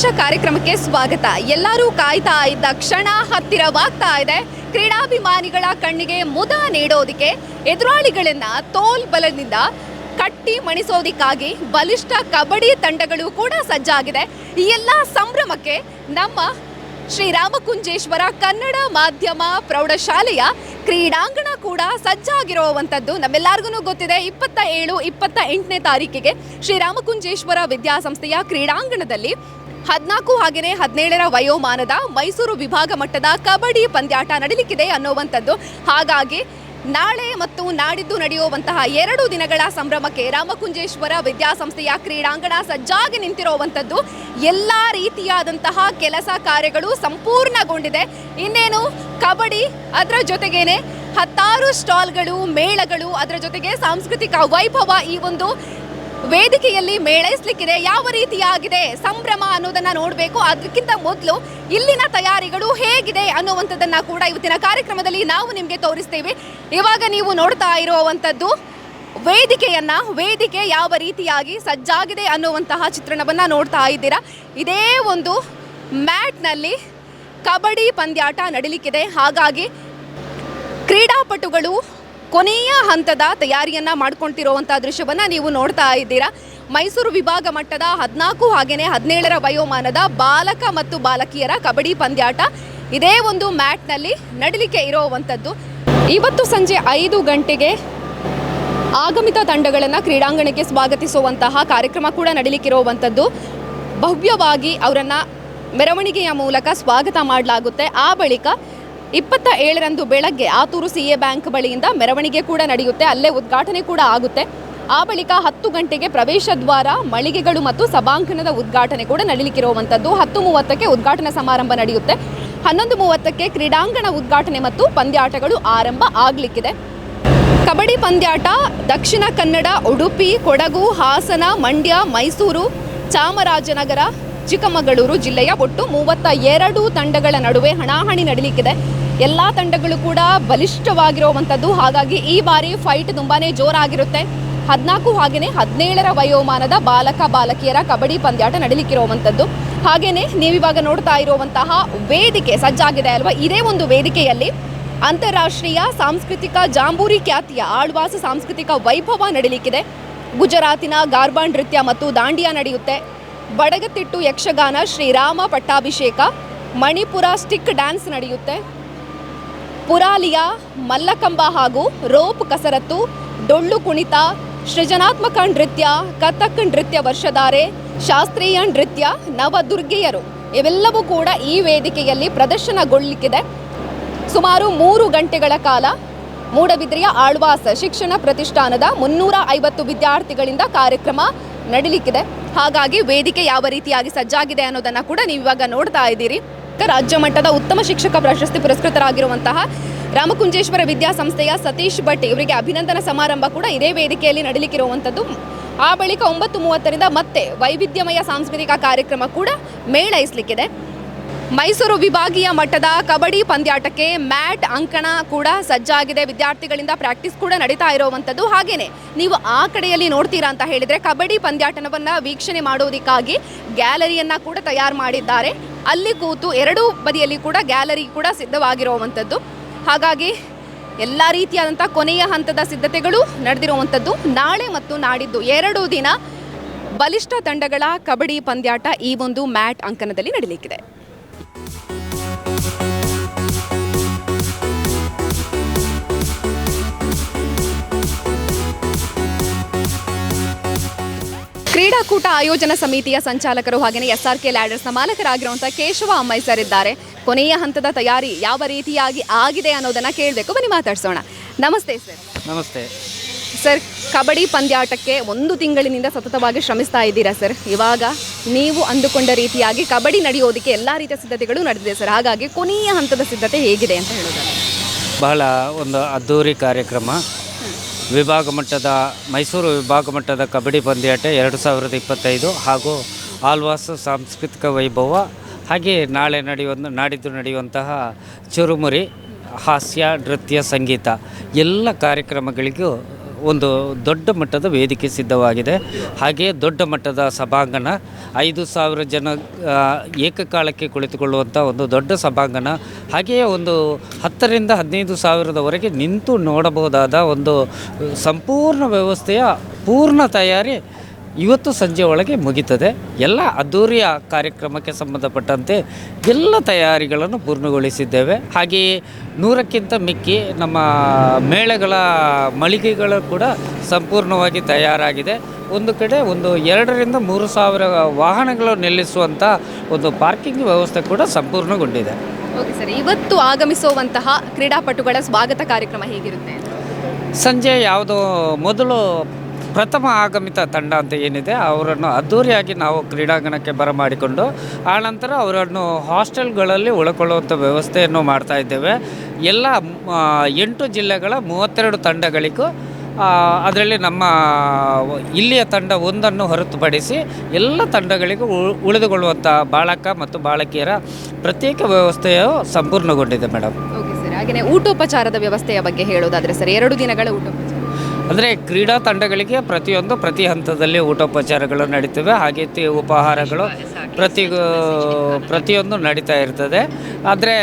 ವಿಶೇಷ ಕಾರ್ಯಕ್ರಮಕ್ಕೆ ಸ್ವಾಗತ. ಎಲ್ಲರೂ ಕಾಯ್ತಾ ಇದ್ದ ಕ್ಷಣ ಹತ್ತಿರವಾಗ್ತಾ ಇದೆ. ಕ್ರೀಡಾಭಿಮಾನಿಗಳ ಕಣ್ಣಿಗೆ ಮುದ ನೀಡೋದಿಕ್ಕೆ ಎದುರಾಳಿಗಳನ್ನ ತೋಲ್ ಬಲದಿಂದ ಕಟ್ಟಿ ಮಣಿಸೋದಿಕ್ಕಾಗಿ ಬಲಿಷ್ಠ ಕಬಡ್ಡಿ ತಂಡಗಳು ಕೂಡ ಸಜ್ಜಾಗಿದೆ. ಈ ಎಲ್ಲ ಸಂಭ್ರಮಕ್ಕೆ ನಮ್ಮ ಶ್ರೀರಾಮಕುಂಜೇಶ್ವರ ಕನ್ನಡ ಮಾಧ್ಯಮ ಪ್ರೌಢಶಾಲೆಯ ಕ್ರೀಡಾಂಗಣ ಕೂಡ ಸಜ್ಜಾಗಿರುವಂಥದ್ದು. ನಮ್ಮೆಲ್ಲರಿಗೂ ಗೊತ್ತಿದೆ, ಇಪ್ಪತ್ತ ಏಳು, ಇಪ್ಪತ್ತ ಎಂಟನೇ ತಾರೀಕಿಗೆ ಶ್ರೀರಾಮಕುಂಜೇಶ್ವರ ವಿದ್ಯಾಸಂಸ್ಥೆಯ ಕ್ರೀಡಾಂಗಣದಲ್ಲಿ ಹದಿನಾಲ್ಕು ಹಾಗೆಯೇ ಹದಿನೇಳರ ವಯೋಮಾನದ ಮೈಸೂರು ವಿಭಾಗ ಮಟ್ಟದ ಕಬಡ್ಡಿ ಪಂದ್ಯಾಟ ನಡೀಲಿಕ್ಕಿದೆ ಅನ್ನುವಂಥದ್ದು. ಹಾಗಾಗಿ ನಾಳೆ ಮತ್ತು ನಾಡಿದ್ದು ನಡೆಯುವಂತಹ ಎರಡು ದಿನಗಳ ಸಂಭ್ರಮಕ್ಕೆ ರಾಮಕುಂಜೇಶ್ವರ ವಿದ್ಯಾಸಂಸ್ಥೆಯ ಕ್ರೀಡಾಂಗಣ ಸಜ್ಜಾಗಿ ನಿಂತಿರುವಂಥದ್ದು. ಎಲ್ಲ ರೀತಿಯಾದಂತಹ ಕೆಲಸ ಕಾರ್ಯಗಳು ಸಂಪೂರ್ಣಗೊಂಡಿದೆ. ಇನ್ನೇನು ಕಬಡ್ಡಿ ಅದರ ಜೊತೆಗೇನೆ ಹತ್ತಾರು ಸ್ಟಾಲ್ಗಳು, ಮೇಳಗಳು ಅದರ ಜೊತೆಗೆ ಸಾಂಸ್ಕೃತಿಕ ವೈಭವ ಈ ಒಂದು ವೇದಿಕೆಯಲ್ಲಿ ಮೇಳೈಸ್ಲಿಕ್ಕಿದೆ. ಯಾವ ರೀತಿಯಾಗಿದೆ ಸಂಭ್ರಮ ಅನ್ನೋದನ್ನ ನೋಡಬೇಕು. ಅದಕ್ಕಿಂತ ಮೊದಲು ಇಲ್ಲಿನ ತಯಾರಿಗಳು ಹೇಗಿದೆ ಅನ್ನುವಂಥದ್ದನ್ನ ಕೂಡ ಇವತ್ತಿನ ಕಾರ್ಯಕ್ರಮದಲ್ಲಿ ನಾವು ನಿಮಗೆ ತೋರಿಸ್ತೇವೆ. ಇವಾಗ ನೀವು ನೋಡ್ತಾ ಇರುವಂಥದ್ದು ವೇದಿಕೆಯನ್ನ, ವೇದಿಕೆ ಯಾವ ರೀತಿಯಾಗಿ ಸಜ್ಜಾಗಿದೆ ಅನ್ನುವಂತಹ ಚಿತ್ರಣವನ್ನ ನೋಡ್ತಾ ಇದ್ದೀರಾ. ಇದೇ ಒಂದು ಮ್ಯಾಟ್ನಲ್ಲಿ ಕಬಡ್ಡಿ ಪಂದ್ಯಾಟ ನಡೀಲಿಕ್ಕಿದೆ. ಹಾಗಾಗಿ ಕ್ರೀಡಾಪಟುಗಳು ಕೊನೆಯ ಹಂತದ ತಯಾರಿಯನ್ನ ಮಾಡ್ಕೊಂತಿರುವಂತಹ ದೃಶ್ಯವನ್ನ ನೀವು ನೋಡ್ತಾ ಇದ್ದೀರಾ. ಮೈಸೂರು ವಿಭಾಗ ಮಟ್ಟದ ಹದಿನಾಲ್ಕು ಹಾಗೆಯೇ ಹದಿನೇಳರ ವಯೋಮಾನದ ಬಾಲಕ ಮತ್ತು ಬಾಲಕಿಯರ ಕಬಡ್ಡಿ ಪಂದ್ಯಾಟ. ಇದೇ ಒಂದು ಮ್ಯಾಟ್ನಲ್ಲಿ ನಡಲಿಕ್ಕೆ ಇರೋವಂಥದ್ದು. ಇವತ್ತು ಸಂಜೆ ಐದು ಗಂಟೆಗೆ ಆಗಮಿತ ತಂಡಗಳನ್ನು ಕ್ರೀಡಾಂಗಣಕ್ಕೆ ಸ್ವಾಗತಿಸುವಂತಹ ಕಾರ್ಯಕ್ರಮ ಕೂಡ ನಡೀಲಿಕ್ಕಿರುವಂಥದ್ದು. ಭವ್ಯವಾಗಿ ಅವರನ್ನು ಮೆರವಣಿಗೆಯ ಮೂಲಕ ಸ್ವಾಗತ ಮಾಡಲಾಗುತ್ತೆ. ಆ ಬಳಿಕ ಇಪ್ಪತ್ತ ಏಳರಂದು ಬೆಳಗ್ಗೆ ಆತೂರು ಸಿ ಎ ಬ್ಯಾಂಕ್ ಬಳಿಯಿಂದ ಮೆರವಣಿಗೆ ಕೂಡ ನಡೆಯುತ್ತೆ. ಅಲ್ಲೇ ಉದ್ಘಾಟನೆ ಕೂಡ ಆಗುತ್ತೆ. ಆ ಬಳಿಕ ಹತ್ತು ಗಂಟೆಗೆ ಪ್ರವೇಶ ದ್ವಾರ, ಮಳಿಗೆಗಳು ಮತ್ತು ಸಭಾಂಗಣದ ಉದ್ಘಾಟನೆ ಕೂಡ ನಡೀಲಿಕ್ಕಿರುವಂಥದ್ದು ಹತ್ತು ಮೂವತ್ತಕ್ಕೆ ಉದ್ಘಾಟನಾ ಸಮಾರಂಭ ನಡೆಯುತ್ತೆ. ಹನ್ನೊಂದು ಮೂವತ್ತಕ್ಕೆ ಕ್ರೀಡಾಂಗಣ ಉದ್ಘಾಟನೆ ಮತ್ತು ಪಂದ್ಯಾಟಗಳು ಆರಂಭ ಆಗಲಿಕ್ಕಿದೆ. ಕಬಡ್ಡಿ ಪಂದ್ಯಾಟ, ದಕ್ಷಿಣ ಕನ್ನಡ, ಉಡುಪಿ, ಕೊಡಗು, ಹಾಸನ, ಮಂಡ್ಯ, ಮೈಸೂರು, ಚಾಮರಾಜನಗರ, ಚಿಕ್ಕಮಗಳೂರು ಜಿಲ್ಲೆಯ ಒಟ್ಟು ಮೂವತ್ತ ಎರಡು ತಂಡಗಳ ನಡುವೆ ಹಣಾಹಣಿ ನಡೀಲಿಕ್ಕಿದೆ. ಎಲ್ಲ ತಂಡಗಳು ಕೂಡ ಬಲಿಷ್ಠವಾಗಿರುವಂಥದ್ದು. ಹಾಗಾಗಿ ಈ ಬಾರಿ ಫೈಟ್ ತುಂಬಾನೇ ಜೋರಾಗಿರುತ್ತೆ. ಹದಿನಾಲ್ಕು ಹಾಗೆಯೇ ಹದಿನೇಳರ ವಯೋಮಾನದ ಬಾಲಕ, ಬಾಲಕಿಯರ ಕಬಡ್ಡಿ ಪಂದ್ಯಾಟ ನಡೀಲಿಕ್ಕಿರುವಂಥದ್ದು. ಹಾಗೆಯೇ ನೀವಿವಾಗ ನೋಡ್ತಾ ಇರುವಂತಹ ವೇದಿಕೆ ಸಜ್ಜಾಗಿದೆ ಅಲ್ವಾ? ಇದೇ ಒಂದು ವೇದಿಕೆಯಲ್ಲಿ ಅಂತಾರಾಷ್ಟ್ರೀಯ ಸಾಂಸ್ಕೃತಿಕ ಜಾಂಬೂರಿ ಖ್ಯಾತಿಯ ಆಳ್ವಾಸ ಸಾಂಸ್ಕೃತಿಕ ವೈಭವ ನಡೀಲಿಕ್ಕಿದೆ. ಗುಜರಾತಿನ ಗಾರ್ಬಾ ನೃತ್ಯ ಮತ್ತು ದಾಂಡಿಯಾ ನಡೆಯುತ್ತೆ. ಬಡಗತಿಟ್ಟು ಯಕ್ಷಗಾನ ಶ್ರೀರಾಮ ಪಟ್ಟಾಭಿಷೇಕ, ಮಣಿಪುರ ಸ್ಟಿಕ್ ಡ್ಯಾನ್ಸ್ ನಡೆಯುತ್ತೆ. ಪುರಾಲಿಯ ಮಲ್ಲಕಂಬ ಹಾಗೂ ರೋಪ್ ಕಸರತ್ತು, ಡೊಳ್ಳು ಕುಣಿತ, ಸೃಜನಾತ್ಮಕ ನೃತ್ಯ, ಕಥಕ್ ನೃತ್ಯ ವರ್ಷಧಾರೆ, ಶಾಸ್ತ್ರೀಯ ನೃತ್ಯ, ನವದುರ್ಗೆಯರು ಇವೆಲ್ಲವೂ ಕೂಡ ಈ ವೇದಿಕೆಯಲ್ಲಿ ಪ್ರದರ್ಶನಗೊಳ್ಳಲಿಕ್ಕಿದೆ ಸುಮಾರು ಮೂರು ಗಂಟೆಗಳ ಕಾಲ ಮೂಡಬಿದ್ರೆಯ ಆಳ್ವಾಸ ಶಿಕ್ಷಣ ಪ್ರತಿಷ್ಠಾನದ ಮುನ್ನೂರ ಐವತ್ತು ವಿದ್ಯಾರ್ಥಿಗಳಿಂದ ಕಾರ್ಯಕ್ರಮ ನಡೀಲಿಕ್ಕಿದೆ. ಹಾಗಾಗಿ ವೇದಿಕೆ ಯಾವ ರೀತಿಯಾಗಿ ಸಜ್ಜಾಗಿದೆ ಅನ್ನೋದನ್ನು ಕೂಡ ನೀವು ಇವಾಗ ನೋಡ್ತಾ ಇದ್ದೀರಿ. ರಾಜ್ಯ ಮಟ್ಟದ ಉತ್ತಮ ಶಿಕ್ಷಕ ಪ್ರಶಸ್ತಿ ಪುರಸ್ಕೃತರಾಗಿರುವಂತಹ ರಾಮಕುಂಜೇಶ್ವರ ವಿದ್ಯಾಸಂಸ್ಥೆಯ ಸತೀಶ್ ಭಟ್ ಇವರಿಗೆ ಅಭಿನಂದನಾ ಸಮಾರಂಭ ಕೂಡ ಇದೇ ವೇದಿಕೆಯಲ್ಲಿ ನಡೀಲಿಕ್ಕಿರುವಂಥದ್ದು. ಆ ಬಳಿಕ ಒಂಬತ್ತು ಮೂವತ್ತರಿಂದ ಮತ್ತೆ ವೈವಿಧ್ಯಮಯ ಸಾಂಸ್ಕೃತಿಕ ಕಾರ್ಯಕ್ರಮ ಕೂಡ ಮೇಳೈಸಲಿಕ್ಕಿದೆ. ಮೈಸೂರು ವಿಭಾಗೀಯ ಮಟ್ಟದ ಕಬಡ್ಡಿ ಪಂದ್ಯಾಟಕ್ಕೆ ಮ್ಯಾಟ್ ಅಂಕಣ ಕೂಡ ಸಜ್ಜಾಗಿದೆ. ವಿದ್ಯಾರ್ಥಿಗಳಿಂದ ಪ್ರಾಕ್ಟೀಸ್ ಕೂಡ ನಡೀತಾ ಇರುವಂಥದ್ದು. ಹಾಗೇನೆ ನೀವು ಆ ಕಡೆಯಲ್ಲಿ ನೋಡ್ತೀರಾ ಅಂತ ಹೇಳಿದರೆ ಕಬಡ್ಡಿ ಪಂದ್ಯಾಟನವನ್ನು ವೀಕ್ಷಣೆ ಮಾಡೋದಕ್ಕಾಗಿ ಗ್ಯಾಲರಿಯನ್ನು ಕೂಡ ತಯಾರು ಮಾಡಿದ್ದಾರೆ. ಅಲ್ಲಿ ಕೂತು ಎರಡೂ ಬದಿಯಲ್ಲಿ ಕೂಡ ಗ್ಯಾಲರಿ ಕೂಡ ಸಿದ್ಧವಾಗಿರುವಂಥದ್ದು. ಹಾಗಾಗಿ ಎಲ್ಲ ರೀತಿಯಾದಂಥ ಕೊನೆಯ ಹಂತದ ಸಿದ್ಧತೆಗಳು ನಡೆದಿರುವಂಥದ್ದು. ನಾಳೆ ಮತ್ತು ನಾಡಿದ್ದು ಎರಡು ದಿನ ಬಲಿಷ್ಠ ತಂಡಗಳ ಕಬಡ್ಡಿ ಪಂದ್ಯಾಟ ಈ ಒಂದು ಮ್ಯಾಟ್ ಅಂಕಣದಲ್ಲಿ ನಡೀಲಿಕ್ಕಿದೆ. ಕ್ರೀಡಾಕೂಟ ಆಯೋಜನಾ ಸಮಿತಿಯ ಸಂಚಾಲಕರು ಹಾಗೆಯೇ ಎಸ್ ಆರ್ ಕೆ ಲ್ಯಾಡರ್ಸ್ನ ಮಾಲಕರಾಗಿರುವಂಥ ಕೇಶವ ಅಮ್ಮೈ ಸರ್ ಇದ್ದಾರೆ. ಕೊನೆಯ ಹಂತದ ತಯಾರಿ ಯಾವ ರೀತಿಯಾಗಿ ಆಗಿದೆ ಅನ್ನೋದನ್ನ ಕೇಳಬೇಕು. ಬನ್ನಿ ಮಾತಾಡ್ಸೋಣ. ನಮಸ್ತೆ ಸರ್. ನಮಸ್ತೆ. ಸರ್ ಕಬಡ್ಡಿ ಪಂದ್ಯಾಟಕ್ಕೆ ಒಂದು ತಿಂಗಳಿನಿಂದ ಸತತವಾಗಿ ಶ್ರಮಿಸ್ತಾ ಇದ್ದೀರಾ ಸರ್? ಇವಾಗ ನೀವು ಅಂದುಕೊಂಡ ರೀತಿಯಾಗಿ ಕಬಡ್ಡಿ ನಡೆಯೋದಕ್ಕೆ ಎಲ್ಲ ರೀತಿಯ ಸಿದ್ಧತೆಗಳು ನಡೆದಿದೆ ಸರ್. ಹಾಗಾಗಿ ಕೊನೆಯ ಹಂತದ ಸಿದ್ಧತೆ ಹೇಗಿದೆ ಅಂತ ಹೇಳೋದಾದ್ರೆ. ಬಹಳ ಒಂದು ಅದ್ಧೂರಿ ಕಾರ್ಯಕ್ರಮ. ವಿಭಾಗ ಮಟ್ಟದ, ಮೈಸೂರು ವಿಭಾಗ ಮಟ್ಟದ ಕಬಡ್ಡಿ ಪಂದ್ಯಾಟ ಎರಡು ಸಾವಿರದ ಇಪ್ಪತ್ತೈದು ಹಾಗೂ ಆಲ್ವಾಸ್ ಸಾಂಸ್ಕೃತಿಕ ವೈಭವ. ಹಾಗೆ ನಾಳೆ ನಡೆಯುವ, ನಾಡಿದ್ದು ನಡೆಯುವಂತಹ ಚುರುಮುರಿ, ಹಾಸ್ಯ, ನೃತ್ಯ, ಸಂಗೀತ ಎಲ್ಲ ಕಾರ್ಯಕ್ರಮಗಳಿಗೂ ಒಂದು ದೊಡ್ಡ ಮಟ್ಟದ ವೇದಿಕೆ ಸಿದ್ಧವಾಗಿದೆ. ಹಾಗೆಯೇ ದೊಡ್ಡ ಮಟ್ಟದ ಸಭಾಂಗಣ, ಐದು ಸಾವಿರ ಜನ ಏಕಕಾಲಕ್ಕೆ ಕುಳಿತುಕೊಳ್ಳುವಂಥ ಒಂದು ದೊಡ್ಡ ಸಭಾಂಗಣ, ಹಾಗೆಯೇ ಒಂದು ಹತ್ತರಿಂದ ಹದಿನೈದು ಸಾವಿರದವರೆಗೆ ನಿಂತು ನೋಡಬಹುದಾದ ಒಂದು ಸಂಪೂರ್ಣ ವ್ಯವಸ್ಥೆಯ ಪೂರ್ಣ ತಯಾರಿ ಇವತ್ತು ಸಂಜೆ ಒಳಗೆ ಮುಗಿತದೆ. ಎಲ್ಲ ಅದ್ಧೂರಿಯ ಕಾರ್ಯಕ್ರಮಕ್ಕೆ ಸಂಬಂಧಪಟ್ಟಂತೆ ಎಲ್ಲ ತಯಾರಿಗಳನ್ನು ಪೂರ್ಣಗೊಳಿಸಿದ್ದೇವೆ. ಹಾಗೆಯೇ ನೂರಕ್ಕಿಂತ ಮಿಕ್ಕಿ ನಮ್ಮ ಮೇಳಗಳ ಮಳಿಗೆಗಳು ಕೂಡ ಸಂಪೂರ್ಣವಾಗಿ ತಯಾರಾಗಿದೆ. ಒಂದು ಕಡೆ ಒಂದು ಎರಡರಿಂದ ಮೂರು ಸಾವಿರ ವಾಹನಗಳು ನಿಲ್ಲಿಸುವಂಥ ಒಂದು ಪಾರ್ಕಿಂಗ್ ವ್ಯವಸ್ಥೆ ಕೂಡ ಸಂಪೂರ್ಣಗೊಂಡಿದೆ. ಓಕೆ ಸರ್ ಇವತ್ತು ಆಗಮಿಸುವಂತಹ ಕ್ರೀಡಾಪಟುಗಳ ಸ್ವಾಗತ ಕಾರ್ಯಕ್ರಮ ಹೇಗಿರುತ್ತೆ? ಸಂಜೆ ಯಾವುದೋ ಮೊದಲು ಪ್ರಥಮ ಆಗಮಿತ ತಂಡ ಅಂತ ಏನಿದೆ, ಅವರನ್ನು ಅದ್ಧೂರಿಯಾಗಿ ನಾವು ಕ್ರೀಡಾಂಗಣಕ್ಕೆ ಬರಮಾಡಿಕೊಂಡು ಆನಂತರ ಅವರನ್ನು ಹಾಸ್ಟೆಲ್ಗಳಲ್ಲಿ ಉಳ್ಕೊಳ್ಳುವಂಥ ವ್ಯವಸ್ಥೆಯನ್ನು ಮಾಡ್ತಾ ಇದ್ದೇವೆ. ಎಲ್ಲ ಎಂಟು ಜಿಲ್ಲೆಗಳ ಮೂವತ್ತೆರಡು ತಂಡಗಳಿಗೂ ಅದರಲ್ಲಿ ನಮ್ಮ, ಇಲ್ಲಿಯ ತಂಡ ಒಂದನ್ನು ಹೊರತುಪಡಿಸಿ ಎಲ್ಲ ತಂಡಗಳಿಗೂ ಉಳಿದುಕೊಳ್ಳುವಂಥ ಬಾಲಕ ಮತ್ತು ಬಾಲಕಿಯರ ಪ್ರತ್ಯೇಕ ವ್ಯವಸ್ಥೆಯು ಸಂಪೂರ್ಣಗೊಂಡಿದೆ ಮೇಡಮ್. ಓಕೆ ಸರ್ ಹಾಗೆಯೇ ಊಟೋಪಚಾರದ ವ್ಯವಸ್ಥೆಯ ಬಗ್ಗೆ ಹೇಳೋದಾದರೆ ಸರ್ ಎರಡು ದಿನಗಳ ಊಟೋಪಚಾರ. ಅಂದರೆ ಕ್ರೀಡಾ ತಂಡಗಳಿಗೆ ಪ್ರತಿಯೊಂದು, ಪ್ರತಿ ಹಂತದಲ್ಲಿ ಊಟೋಪಚಾರಗಳು ನಡೀತವೆ. ಹಾಗೆ ತಿ, ಉಪಹಾರಗಳು ಪ್ರತಿ, ಪ್ರತಿಯೊಂದು ನಡೀತಾ ಇರ್ತದೆ. ಆದರೆ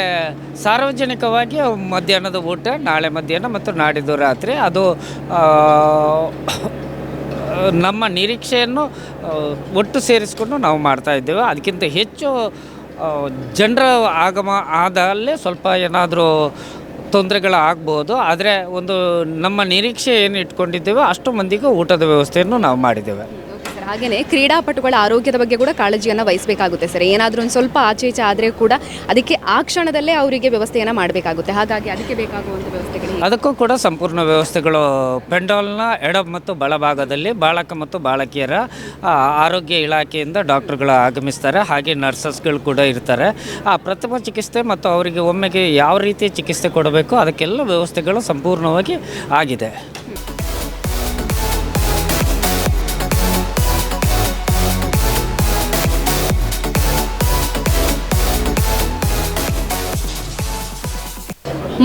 ಸಾರ್ವಜನಿಕವಾಗಿ ಮಧ್ಯಾಹ್ನದ ಊಟ, ನಾಳೆ ಮಧ್ಯಾಹ್ನ ಮತ್ತು ನಾಡಿದ್ದು ರಾತ್ರಿ. ಅದು ನಮ್ಮ ನಿರೀಕ್ಷೆಯನ್ನು ಒಟ್ಟು ಸೇರಿಸಿಕೊಂಡು ನಾವು ಮಾಡ್ತಾ ಇದ್ದೇವೆ. ಅದಕ್ಕಿಂತ ಹೆಚ್ಚು ಜನರ ಆಗಮ ಆದಲ್ಲೇ ಸ್ವಲ್ಪ ಏನಾದರೂ ತೊಂದರೆಗಳು ಆಗ್ಬೋದು ಆದರೆ ಒಂದು ನಮ್ಮ ನಿರೀಕ್ಷೆ ಏನು ಇಟ್ಕೊಂಡಿದ್ದೇವೆ ಅಷ್ಟು ಮಂದಿಗೂ ಊಟದ ವ್ಯವಸ್ಥೆಯನ್ನು ನಾವು ಮಾಡಿದ್ದೇವೆ. ಹಾಗೆಯೇ ಕ್ರೀಡಾಪಟುಗಳ ಆರೋಗ್ಯದ ಬಗ್ಗೆ ಕೂಡ ಕಾಳಜಿಯನ್ನು ವಹಿಸಬೇಕಾಗುತ್ತೆ ಸರ್. ಏನಾದರೂ ಒಂದು ಸ್ವಲ್ಪ ಆಚೆ ಈಚೆ ಆದರೆ ಕೂಡ ಅದಕ್ಕೆ ಆ ಕ್ಷಣದಲ್ಲೇ ಅವರಿಗೆ ವ್ಯವಸ್ಥೆಯನ್ನು ಮಾಡಬೇಕಾಗುತ್ತೆ. ಹಾಗಾಗಿ ಅದಕ್ಕೆ ಬೇಕಾಗುವಂಥ ವ್ಯವಸ್ಥೆಗಳು ಅದಕ್ಕೂ ಕೂಡ ಸಂಪೂರ್ಣ ವ್ಯವಸ್ಥೆಗಳು ಪೆಂಡಾಲ್ನ ಎಡ ಮತ್ತು ಬಲಭಾಗದಲ್ಲಿ ಬಾಲಕ ಮತ್ತು ಬಾಲಕಿಯರ ಆರೋಗ್ಯ ಇಲಾಖೆಯಿಂದ ಡಾಕ್ಟರ್ಗಳು ಆಗಮಿಸ್ತಾರೆ. ಹಾಗೆ ನರ್ಸಸ್ಗಳು ಕೂಡ ಇರ್ತಾರೆ. ಆ ಪ್ರಥಮ ಚಿಕಿತ್ಸೆ ಮತ್ತು ಅವರಿಗೆ ಒಮ್ಮೆಗೆ ಯಾವ ರೀತಿ ಚಿಕಿತ್ಸೆ ಕೊಡಬೇಕು ಅದಕ್ಕೆಲ್ಲ ವ್ಯವಸ್ಥೆಗಳು ಸಂಪೂರ್ಣವಾಗಿ ಆಗಿದೆ.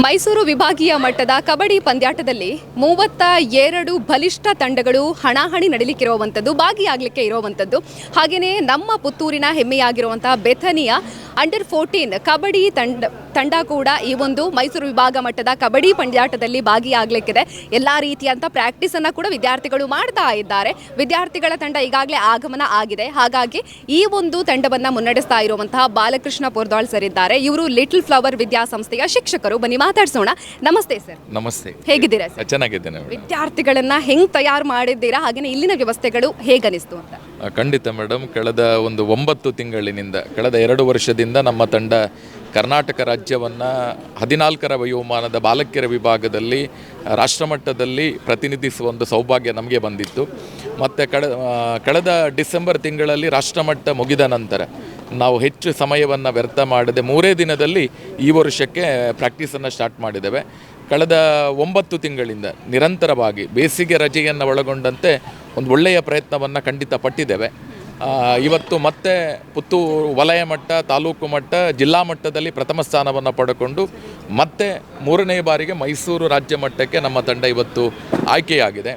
ಮೈಸೂರು ವಿಭಾಗೀಯ ಮಟ್ಟದ ಕಬಡ್ಡಿ ಪಂದ್ಯಾಟದಲ್ಲಿ ಮೂವತ್ತ ಎರಡು ಬಲಿಷ್ಠ ತಂಡಗಳು ಹಣಾಹಣಿ ನಡೀಲಿಕ್ಕಿರುವಂಥದ್ದು, ಭಾಗಿಯಾಗಲಿಕ್ಕೆ ಇರುವಂಥದ್ದು. ಹಾಗೆಯೇ ನಮ್ಮ ಪುತ್ತೂರಿನ ಹೆಮ್ಮೆಯಾಗಿರುವಂತಹ ಬೆಥನಿಯ ಅಂಡರ್ ಫೋರ್ಟೀನ್ ಕಬಡ್ಡಿ ತಂಡ ತಂಡ ಕೂಡ ಈ ಒಂದು ಮೈಸೂರು ವಿಭಾಗ ಮಟ್ಟದ ಕಬಡ್ಡಿ ಪಂದ್ಯಾಟದಲ್ಲಿ ಭಾಗಿಯಾಗಲಿಕ್ಕಿದೆ. ಎಲ್ಲ ರೀತಿಯಂಥ ಪ್ರಾಕ್ಟೀಸನ್ನು ಕೂಡ ವಿದ್ಯಾರ್ಥಿಗಳು ಮಾಡ್ತಾ ಇದ್ದಾರೆ. ವಿದ್ಯಾರ್ಥಿಗಳ ತಂಡ ಈಗಾಗಲೇ ಆಗಮನ ಆಗಿದೆ. ಹಾಗಾಗಿ ಈ ಒಂದು ತಂಡವನ್ನು ಮುನ್ನಡೆಸ್ತಾ ಇರುವಂತಹ ಬಾಲಕೃಷ್ಣ ಪೊರ್ದಾಳ್ ಸರ್ ಇದ್ದಾರೆ. ಇವರು ಲಿಟಲ್ ಫ್ಲವರ್ ವಿದ್ಯಾಸಂಸ್ಥೆಯ ಶಿಕ್ಷಕರು. ಬನ್ನಿ ಮಾತಾಡ್ಸೋಣ. ನಮಸ್ತೆ ಸರ್ ನಮಸ್ತೆ. ಹೇಗಿದ್ದೀರಾ ಸರ್ ಚೆನ್ನಾಗಿದ್ದೇನೆ ವಿದ್ಯಾರ್ಥಿಗಳನ್ನ ಹೆಂಗ್ ತಯಾರು ಮಾಡಿದ್ದೀರಾ? ಹಾಗೆ ಇಲ್ಲಿನ ವ್ಯವಸ್ಥೆಗಳು ಹೇಗನಿಸ್ತು ಅಂತ. ಖಂಡಿತ ಮೇಡಮ್ ಕಳೆದ ಒಂದು ಒಂಬತ್ತು ತಿಂಗಳಿನಿಂದ, ಕಳೆದ ಎರಡು ವರ್ಷದಿಂದ ನಮ್ಮ ತಂಡ ಕರ್ನಾಟಕ ರಾಜ್ಯವನ್ನು ಹದಿನಾಲ್ಕರ ವಯೋಮಾನದ ಬಾಲಕಿಯರ ವಿಭಾಗದಲ್ಲಿ ರಾಷ್ಟ್ರಮಟ್ಟದಲ್ಲಿ ಪ್ರತಿನಿಧಿಸುವ ಒಂದು ಸೌಭಾಗ್ಯ ನಮಗೆ ಬಂದಿತ್ತು. ಮತ್ತು ಕಳೆ ಕಳೆದ ಡಿಸೆಂಬರ್ ತಿಂಗಳಲ್ಲಿ ರಾಷ್ಟ್ರಮಟ್ಟ ಮುಗಿದ ನಂತರ ನಾವು ಹೆಚ್ಚು ಸಮಯವನ್ನು ವ್ಯರ್ಥ ಮಾಡದೆ ಮೂರೇ ದಿನದಲ್ಲಿ ಈ ವರ್ಷಕ್ಕೆ ಪ್ರಾಕ್ಟೀಸನ್ನು ಸ್ಟಾರ್ಟ್ ಮಾಡಿದ್ದೇವೆ. ಕಳೆದ ಒಂಬತ್ತು ತಿಂಗಳಿಂದ ನಿರಂತರವಾಗಿ ಬೇಸಿಗೆ ರಜೆಯನ್ನು ಒಳಗೊಂಡಂತೆ ಒಂದು ಒಳ್ಳೆಯ ಪ್ರಯತ್ನವನ್ನು ಖಂಡಿತ ಪಟ್ಟಿದ್ದೇವೆ. ಇವತ್ತು ಮತ್ತೆ ಪುತ್ತೂರು ವಲಯ ಮಟ್ಟ, ತಾಲೂಕು ಮಟ್ಟ, ಜಿಲ್ಲಾ ಮಟ್ಟದಲ್ಲಿ ಪ್ರಥಮ ಸ್ಥಾನವನ್ನು ಪಡ್ಕೊಂಡು ಮತ್ತೆ ಮೂರನೇ ಬಾರಿಗೆ ಮೈಸೂರು ರಾಜ್ಯ ಮಟ್ಟಕ್ಕೆ ನಮ್ಮ ತಂಡ ಇವತ್ತು ಆಯ್ಕೆಯಾಗಿದೆ.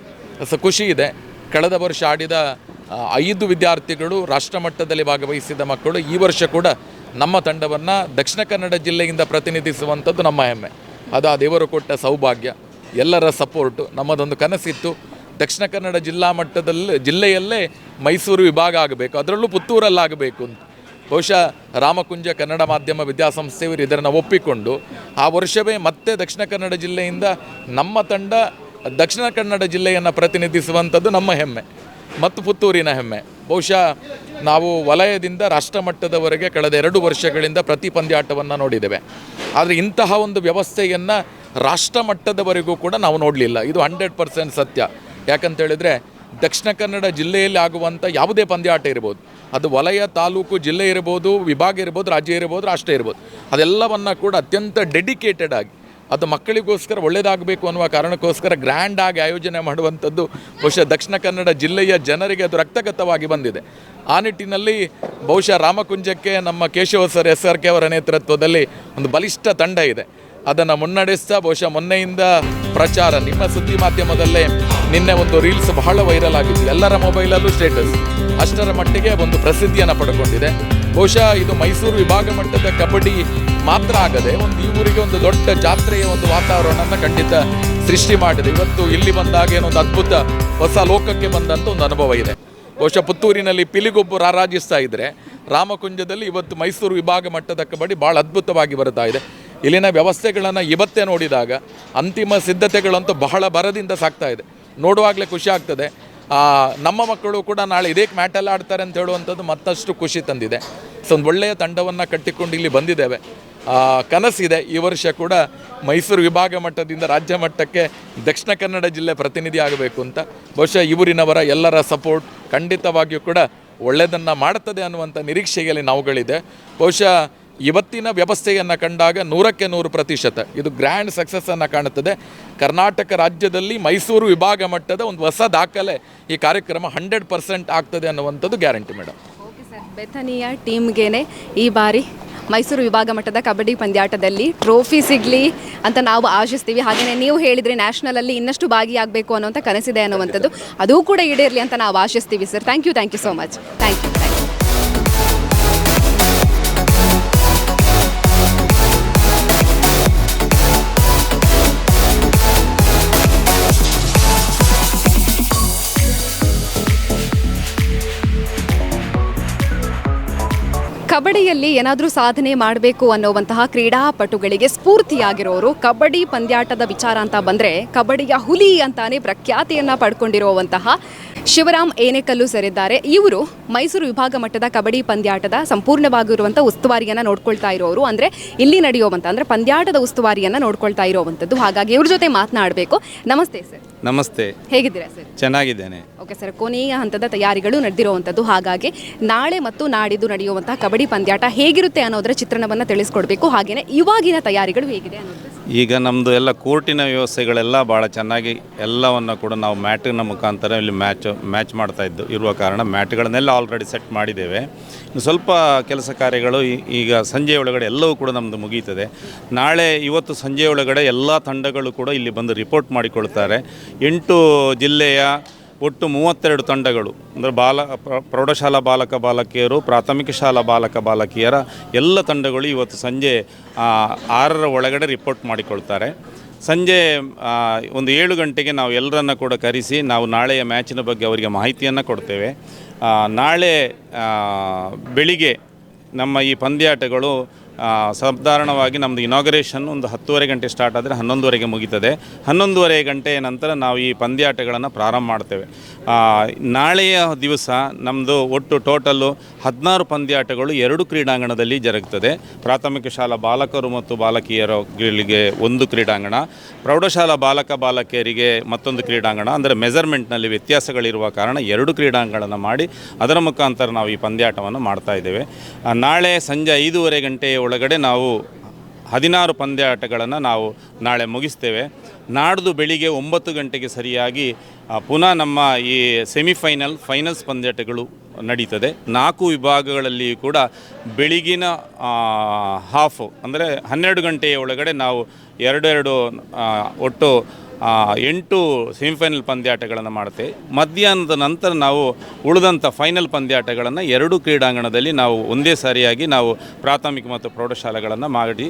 ಸೊ, ಖುಷಿ ಇದೆ. ಕಳೆದ ವರ್ಷ ಆಡಿದ ಐದು ವಿದ್ಯಾರ್ಥಿಗಳು ರಾಷ್ಟ್ರ ಮಟ್ಟದಲ್ಲಿ ಭಾಗವಹಿಸಿದ ಮಕ್ಕಳು ಈ ವರ್ಷ ಕೂಡ ನಮ್ಮ ತಂಡವನ್ನು ದಕ್ಷಿಣ ಕನ್ನಡ ಜಿಲ್ಲೆಯಿಂದ ಪ್ರತಿನಿಧಿಸುವಂಥದ್ದು ನಮ್ಮ ಹೆಮ್ಮೆ. ಅದು ಆ ದೇವರು ಕೊಟ್ಟ ಸೌಭಾಗ್ಯ. ಎಲ್ಲರ ಸಪೋರ್ಟು ನಮ್ಮದೊಂದು ಕನಸಿತ್ತು. ದಕ್ಷಿಣ ಕನ್ನಡ ಜಿಲ್ಲಾ ಮಟ್ಟದಲ್ಲಿ ಜಿಲ್ಲೆಯಲ್ಲೇ ಮೈಸೂರು ವಿಭಾಗ ಆಗಬೇಕು. ಅದರಲ್ಲೂ ಪುತ್ತೂರಲ್ಲಾಗಬೇಕು ಅಂತ. ಬಹುಶಃ ರಾಮಕುಂಜ ಕನ್ನಡ ಮಾಧ್ಯಮ ವಿದ್ಯಾಸಂಸ್ಥೆಯವರು ಇದನ್ನು ಒಪ್ಪಿಕೊಂಡು, ಆ ವರ್ಷವೇ ಮತ್ತೆ ದಕ್ಷಿಣ ಕನ್ನಡ ಜಿಲ್ಲೆಯಿಂದ ನಮ್ಮ ತಂಡ ದಕ್ಷಿಣ ಕನ್ನಡ ಜಿಲ್ಲೆಯನ್ನು ಪ್ರತಿನಿಧಿಸುವಂಥದ್ದು ನಮ್ಮ ಹೆಮ್ಮೆ. ಮತ್ತು ಪುತ್ತೂರಿನ ಹೆಮ್ಮೆ. ಬಹುಶಃ ನಾವು ವಲಯದಿಂದ ರಾಷ್ಟ್ರಮಟ್ಟದವರೆಗೆ ಕಳೆದ ಎರಡು ವರ್ಷಗಳಿಂದ ಪ್ರತಿ ಪಂದ್ಯಾಟವನ್ನು ನೋಡಿದ್ದೇವೆ. ಆದರೆ ಇಂತಹ ಒಂದು ವ್ಯವಸ್ಥೆಯನ್ನು ರಾಷ್ಟ್ರಮಟ್ಟದವರೆಗೂ ಕೂಡ ನಾವು ನೋಡಲಿಲ್ಲ. ಇದು ಹಂಡ್ರೆಡ್ ಪರ್ಸೆಂಟ್ ಸತ್ಯ. ಯಾಕಂತೇಳಿದರೆ ದಕ್ಷಿಣ ಕನ್ನಡ ಜಿಲ್ಲೆಯಲ್ಲಿ ಆಗುವಂಥ ಯಾವುದೇ ಪಂದ್ಯಾಟ ಇರ್ಬೋದು, ಅದು ವಲಯ, ತಾಲೂಕು, ಜಿಲ್ಲೆ ಇರ್ಬೋದು, ವಿಭಾಗ ಇರ್ಬೋದು, ರಾಜ್ಯ ಇರ್ಬೋದು, ರಾಷ್ಟ್ರ ಇರ್ಬೋದು, ಅದೆಲ್ಲವನ್ನು ಕೂಡ ಅತ್ಯಂತ ಡೆಡಿಕೇಟೆಡ್ ಆಗಿ ಅದು ಮಕ್ಕಳಿಗೋಸ್ಕರ ಒಳ್ಳೆಯದಾಗಬೇಕು ಅನ್ನುವ ಕಾರಣಕ್ಕೋಸ್ಕರ ಗ್ರ್ಯಾಂಡ್ ಆಗಿ ಆಯೋಜನೆ ಮಾಡುವಂಥದ್ದು ಬಹುಶಃ ದಕ್ಷಿಣ ಕನ್ನಡ ಜಿಲ್ಲೆಯ ಜನರಿಗೆ ಅದು ರಕ್ತಗತವಾಗಿ ಬಂದಿದೆ. ಆ ನಿಟ್ಟಿನಲ್ಲಿ ಬಹುಶಃ ರಾಮಕುಂಜಕ್ಕೆ ನಮ್ಮ Keshava sir, S R K ಅವರ ನೇತೃತ್ವದಲ್ಲಿ ಒಂದು ಬಲಿಷ್ಠ ತಂಡ ಇದೆ. ಅದನ್ನು ಮುನ್ನಡೆಸ್ತಾ ಬಹುಶಃ ಮೊನ್ನೆಯಿಂದ ಪ್ರಚಾರ. ನಿಮ್ಮ ಸುದ್ದಿ ಮಾಧ್ಯಮದಲ್ಲೇ ನಿನ್ನೆ ಒಂದು ರೀಲ್ಸ್ ಬಹಳ ವೈರಲ್ ಆಗಿತ್ತು. ಎಲ್ಲರ ಮೊಬೈಲಲ್ಲೂ ಸ್ಟೇಟಸ್ ಅಷ್ಟರ ಮಟ್ಟಿಗೆ ಒಂದು ಪ್ರಸಿದ್ಧಿಯನ್ನು ಪಡ್ಕೊಂಡಿದೆ. ಬಹುಶಃ ಇದು ಮೈಸೂರು ವಿಭಾಗ ಮಟ್ಟದ ಕಬಡ್ಡಿ ಮಾತ್ರ ಆಗದೆ ಒಂದು ಈ ಊರಿಗೆ ಒಂದು ದೊಡ್ಡ ಜಾತ್ರೆಯ ಒಂದು ವಾತಾವರಣನ ಖಂಡಿತ ಸೃಷ್ಟಿ ಮಾಡಿದೆ. ಇವತ್ತು ಇಲ್ಲಿ ಬಂದಾಗ ಏನೊಂದು ಅದ್ಭುತ ಹೊಸ ಲೋಕಕ್ಕೆ ಬಂದಂಥ ಒಂದು ಅನುಭವ ಇದೆ. ಬಹುಶಃ ಪುತ್ತೂರಿನಲ್ಲಿ ಪಿಲಿಗೊಬ್ಬರು ರಾರಾಜಿಸ್ತಾ ಇದ್ರೆ ರಾಮಕುಂಜದಲ್ಲಿ ಇವತ್ತು ಮೈಸೂರು ವಿಭಾಗ ಮಟ್ಟದ ಕಬಡ್ಡಿ ಭಾಳ ಅದ್ಭುತವಾಗಿ ಬರ್ತಾ ಇದೆ. ಇಲ್ಲಿನ ವ್ಯವಸ್ಥೆಗಳನ್ನು ಇವತ್ತೇ ನೋಡಿದಾಗ ಅಂತಿಮ ಸಿದ್ಧತೆಗಳಂತೂ ಬಹಳ ಬರದಿಂದ ಸಾಕ್ತಾ ಇದೆ. ನೋಡುವಾಗಲೇ ಖುಷಿ ಆಗ್ತದೆ. ನಮ್ಮ ಮಕ್ಕಳು ಕೂಡ ನಾಳೆ ಇದೇ ಮ್ಯಾಟಲ್ಲಿ ಆಡ್ತಾರೆ ಅಂತ ಹೇಳುವಂಥದ್ದು ಮತ್ತಷ್ಟು ಖುಷಿ ತಂದಿದೆ. ಸೊ, ಒಂದು ಒಳ್ಳೆಯ ತಂಡವನ್ನು ಕಟ್ಟಿಕೊಂಡು ಇಲ್ಲಿ ಬಂದಿದ್ದೇವೆ. ಕನಸಿದೆ. ಈ ವರ್ಷ ಕೂಡ ಮೈಸೂರು ವಿಭಾಗ ಮಟ್ಟದಿಂದ ರಾಜ್ಯ ಮಟ್ಟಕ್ಕೆ ದಕ್ಷಿಣ ಕನ್ನಡ ಜಿಲ್ಲೆ ಪ್ರತಿನಿಧಿ ಆಗಬೇಕು ಅಂತ. ಬಹುಶಃ ಇವರಿನವರ ಎಲ್ಲರ ಸಪೋರ್ಟ್ ಖಂಡಿತವಾಗಿಯೂ ಕೂಡ ಒಳ್ಳೆಯದನ್ನು ಮಾಡುತ್ತದೆ ಅನ್ನುವಂಥ ನಿರೀಕ್ಷೆಯಲ್ಲಿ ನಾವುಗಳಿದೆ. ಬಹುಶಃ ಇವತ್ತಿನ ವ್ಯವಸ್ಥೆಯನ್ನು ಕಂಡಾಗ ನೂರಕ್ಕೆ ನೂರು ಪ್ರತಿಶತ. ಇದು ಗ್ರ್ಯಾಂಡ್ ಸಕ್ಸಸ್ಸನ್ನು ಕಾಣುತ್ತದೆ. ಕರ್ನಾಟಕ ರಾಜ್ಯದಲ್ಲಿ ಮೈಸೂರು ವಿಭಾಗ ಮಟ್ಟದ ಒಂದು ಹೊಸ ದಾಖಲೆ ಈ ಕಾರ್ಯಕ್ರಮ ಹಂಡ್ರೆಡ್ ಪರ್ಸೆಂಟ್ ಆಗ್ತದೆ ಅನ್ನುವಂಥದ್ದು ಗ್ಯಾರಂಟಿ ಮೇಡಮ್ ಓಕೆ ಸರ್, ಬೆಥನಿಯ ಟೀಮ್ಗೇನೆ ಈ ಬಾರಿ ಮೈಸೂರು ವಿಭಾಗ ಮಟ್ಟದ ಕಬಡ್ಡಿ ಪಂದ್ಯಾಟದಲ್ಲಿ ಟ್ರೋಫಿ ಸಿಗಲಿ ಅಂತ ನಾವು ಆಶಿಸ್ತೀವಿ. ಹಾಗೆಯೇ ನೀವು ಹೇಳಿದರೆ ನ್ಯಾಷನಲಲ್ಲಿ ಇನ್ನಷ್ಟು ಭಾಗಿಯಾಗಬೇಕು ಅನ್ನೋಂಥ ಕನಸಿದೆ ಅನ್ನುವಂಥದ್ದು. ಅದೂ ಕೂಡ ಈಡೇರಲಿ ಅಂತ ನಾವು ಆಶಿಸ್ತೀವಿ sir. Thank you thank you so much thank you ಕಬಡ್ಡಿಯಲ್ಲಿ ಏನಾದರೂ ಸಾಧನೆ ಮಾಡಬೇಕು ಅನ್ನುವಂತಹ ಕ್ರೀಡಾಪಟುಗಳಿಗೆ ಸ್ಫೂರ್ತಿಯಾಗಿರೋರು ಕಬಡ್ಡಿ ಪಂದ್ಯಾಟದ ವಿಚಾರ ಅಂತ ಬಂದರೆ ಕಬಡ್ಡಿಯ ಹುಲಿ ಅಂತಾನೆ ಪ್ರಖ್ಯಾತಿಯನ್ನು ಪಡ್ಕೊಂಡಿರುವಂತಹ ಶಿವರಾಮ್ ಏನೆಕಲ್ಲು ಸೇರಿದ್ದಾರೆ ಇವರು ಮೈಸೂರು ವಿಭಾಗ ಮಟ್ಟದ ಕಬಡ್ಡಿ ಪಂದ್ಯಾಟದ ಸಂಪೂರ್ಣವಾಗಿರುವಂಥ ಉಸ್ತುವಾರಿಯನ್ನು ನೋಡ್ಕೊಳ್ತಾ ಇರೋರು. ಅಂದರೆ ಇಲ್ಲಿ ನಡೆಯುವಂಥ ಅಂದರೆ ಪಂದ್ಯಾಟದ ಉಸ್ತುವಾರಿಯನ್ನು ನೋಡ್ಕೊಳ್ತಾ ಇರೋವಂಥದ್ದು. ಹಾಗಾಗಿ ಇವ್ರ ಜೊತೆ ಮಾತನಾಡಬೇಕು. ನಮಸ್ತೆ ಸರ್. ನಮಸ್ತೆ. ಹೇಗಿದ್ದೀರಾ ಸರ್? ಚೆನ್ನಾಗಿದ್ದೇನೆ. ಓಕೆ ಸರ್ ಕೊನೆಯ ಹಂತದ ತಯಾರಿಗಳು ನಡೆದಿರುವಂಥದ್ದು ಹಾಗಾಗಿ ನಾಳೆ ಮತ್ತು ನಾಡಿದ್ದು ನಡೆಯುವಂತಹ ಕಬಡ್ಡಿ ಪಂದ್ಯಾಟ ಹೇಗಿರುತ್ತೆ ಅನ್ನೋದರ ಚಿತ್ರಣವನ್ನು ತಿಳಿಸ್ಕೊಡ್ಬೇಕು. ಹಾಗೇನೆ ಇವಾಗಿನ ತಯಾರಿಗಳು ಹೇಗಿದೆ ಅನ್ನೋದು ಈಗ ನಮ್ಮದು ಎಲ್ಲ ಕೋರ್ಟಿನ ವ್ಯವಸ್ಥೆಗಳೆಲ್ಲ ಭಾಳ ಚೆನ್ನಾಗಿ ಎಲ್ಲವನ್ನು ಕೂಡ ನಾವು ಮ್ಯಾಟಿನ ಮುಖಾಂತರ ಇಲ್ಲಿ ಮ್ಯಾಚ್ ಮ್ಯಾಚ್ ಮಾಡ್ತಾ ಇದ್ದು ಇರುವ ಕಾರಣ ಮ್ಯಾಟ್ಗಳನ್ನೆಲ್ಲ ಆಲ್ರೆಡಿ ಸೆಟ್ ಮಾಡಿದ್ದೇವೆ. ಸ್ವಲ್ಪ ಕೆಲಸ ಕಾರ್ಯಗಳು ಈಗ ಸಂಜೆ ಒಳಗಡೆ ಎಲ್ಲವೂ ಕೂಡ ನಮ್ಮದು ಮುಗೀತದೆ. ನಾಳೆ ಇವತ್ತು ಸಂಜೆ ಒಳಗಡೆ ಎಲ್ಲ ತಂಡಗಳು ಕೂಡ ಇಲ್ಲಿ ಬಂದು ರಿಪೋರ್ಟ್ ಮಾಡಿಕೊಳ್ತಾರೆ. ಎಂಟು ಜಿಲ್ಲೆಯ ಒಟ್ಟು ಮೂವತ್ತೆರಡು ತಂಡಗಳು, ಅಂದರೆ ಬಾಲ ಪ್ರ- ಪ್ರೌಢಶಾಲಾ ಬಾಲಕ ಬಾಲಕಿಯರು, ಪ್ರಾಥಮಿಕ ಶಾಲಾ ಬಾಲಕ ಬಾಲಕಿಯರ ಎಲ್ಲ ತಂಡಗಳು ಇವತ್ತು ಸಂಜೆ ಆರರ ಒಳಗಡೆ ರಿಪೋರ್ಟ್ ಮಾಡಿಕೊಳ್ತಾರೆ. ಸಂಜೆ ಒಂದು ಏಳು ಗಂಟೆಗೆ ನಾವು ಎಲ್ಲರನ್ನ ಕೂಡ ಕರೆಸಿ ನಾವು ನಾಳೆಯ ಮ್ಯಾಚಿನ ಬಗ್ಗೆ ಅವರಿಗೆ ಮಾಹಿತಿಯನ್ನು ಕೊಡ್ತೇವೆ. ನಾಳೆ ಬೆಳಿಗ್ಗೆ ನಮ್ಮ ಈ ಪಂದ್ಯಾಟಗಳು ಸಾಧಾರಣವಾಗಿ ನಮ್ಮದು ಇನಾಗರೇಷನ್ ಒಂದು ಹತ್ತುವರೆ ಗಂಟೆ ಸ್ಟಾರ್ಟ್ ಆದರೆ ಹನ್ನೊಂದುವರೆಗೆ ಮುಗೀತದೆ. ಹನ್ನೊಂದುವರೆ ಗಂಟೆಯ ನಂತರ ನಾವು ಈ ಪಂದ್ಯಾಟಗಳನ್ನು ಪ್ರಾರಂಭ ಮಾಡ್ತೇವೆ. ನಾಳೆಯ ದಿವಸ ನಮ್ಮದು ಒಟ್ಟು ಟೋಟಲ್ಲು ಹದಿನಾರು ಪಂದ್ಯಾಟಗಳು ಎರಡು ಕ್ರೀಡಾಂಗಣದಲ್ಲಿ ಜರುಗ್ತದೆ. ಪ್ರಾಥಮಿಕ ಶಾಲಾ ಬಾಲಕರು ಮತ್ತು ಬಾಲಕಿಯರಿಗೆ ಒಂದು ಕ್ರೀಡಾಂಗಣ. ಪ್ರೌಢಶಾಲಾ ಬಾಲಕ ಬಾಲಕಿಯರಿಗೆ ಮತ್ತೊಂದು ಕ್ರೀಡಾಂಗಣ. ಅಂದರೆ ಮೆಜರ್ಮೆಂಟ್ನಲ್ಲಿ ವ್ಯತ್ಯಾಸಗಳಿರುವ ಕಾರಣ ಎರಡು ಕ್ರೀಡಾಂಗಣ ಮಾಡಿ ಅದರ ಮುಖಾಂತರ ನಾವು ಈ ಪಂದ್ಯಾಟವನ್ನು ಮಾಡ್ತಾ ಇದ್ದೇವೆ. ನಾಳೆ ಸಂಜೆ ಐದೂವರೆ ಗಂಟೆಯ ಒಳಗಡೆ ನಾವು ಹದಿನಾರು ಪಂದ್ಯಾಟಗಳನ್ನು ನಾವು ನಾಳೆ ಮುಗಿಸ್ತೇವೆ. ನಾಡ್ದು ಬೆಳಿಗ್ಗೆ ಒಂಬತ್ತು ಗಂಟೆಗೆ ಸರಿಯಾಗಿ ಪುನಃ ನಮ್ಮ ಈ ಸೆಮಿಫೈನಲ್, ಫೈನಲ್ಸ್ ಪಂದ್ಯಾಟಗಳು ನಡೀತದೆ. ನಾಲ್ಕು ವಿಭಾಗಗಳಲ್ಲಿ ಕೂಡ ಬೆಳಿಗಿನ ಹಾಫು ಅಂದರೆ ಹನ್ನೆರಡು ಗಂಟೆಯ ಒಳಗಡೆ ನಾವು ಎರಡೆರಡು ಒಟ್ಟು ಎಂಟು ಸೆಮಿಫೈನಲ್ ಪಂದ್ಯಾಟಗಳನ್ನು ಮಾಡ್ತೇವೆ ಮಧ್ಯಾಹ್ನದ ನಂತರ ನಾವು ಉಳಿದಂಥ ಫೈನಲ್ ಪಂದ್ಯಾಟಗಳನ್ನು ಎರಡು ಕ್ರೀಡಾಂಗಣದಲ್ಲಿ ನಾವು ಒಂದೇ ಸಾರಿಯಾಗಿ ನಾವು ಪ್ರಾಥಮಿಕ ಮತ್ತು ಪ್ರೌಢಶಾಲೆಗಳನ್ನು ಮಾಡಿ